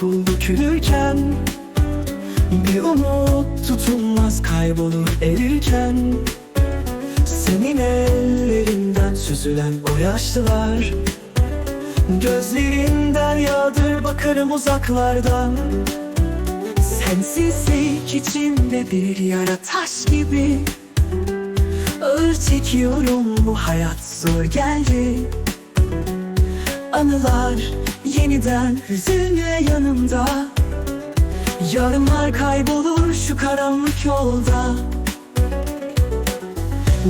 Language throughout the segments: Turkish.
pul dökülürken Bir umut tutunmaz kaybolur erirken Senin ellerinden süzülen o yaşlılar Gözlerinden yağdır bakarım uzaklardan. Sensizlik içinde bir yara taş gibi Ağır çekiyorum bu hayat zor geldi. Anılar yeniden hüzünle yanımda. Yarınlar kaybolur şu karanlık yolda.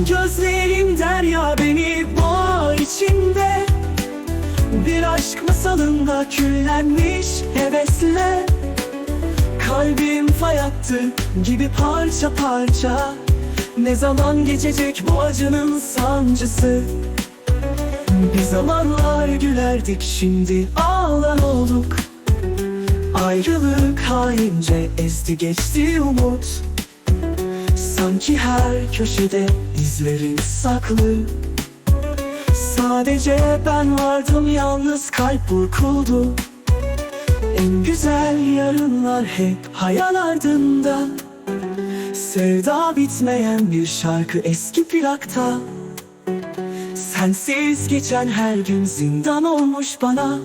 Gözlerim derya beni boğar içinde. Bir aşk masalında küllenmiş hevesle. Kalbim fay hattı gibi parça parça. Ne zaman geçecek bu acının sancısı Bir zamanlar gülerdik şimdi ağlar olduk. Ayrılık haince ezdi geçti umut. Sanki her köşede izlerin saklı. Sadece ben vardım yalnız kalp burkuldu. En güzel yarınlar hep hayal ardında. Sevda bitmeyen bir şarkı eski plakta Sensiz geçen her gün zindan olmuş bana.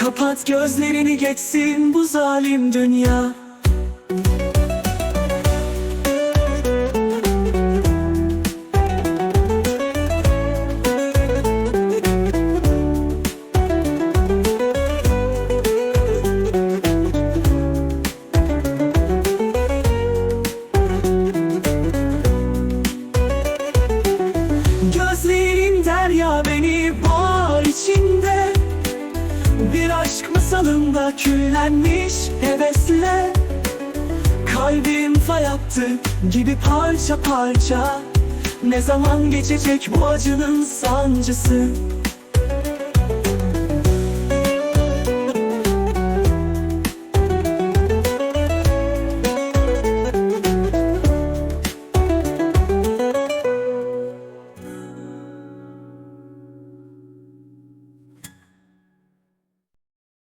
Kapat gözlerini geçsin bu zalim dünya masalında küllenmiş hevesle Kalbim fay hattı gibi parça parça Ne zaman geçecek bu acının sancısı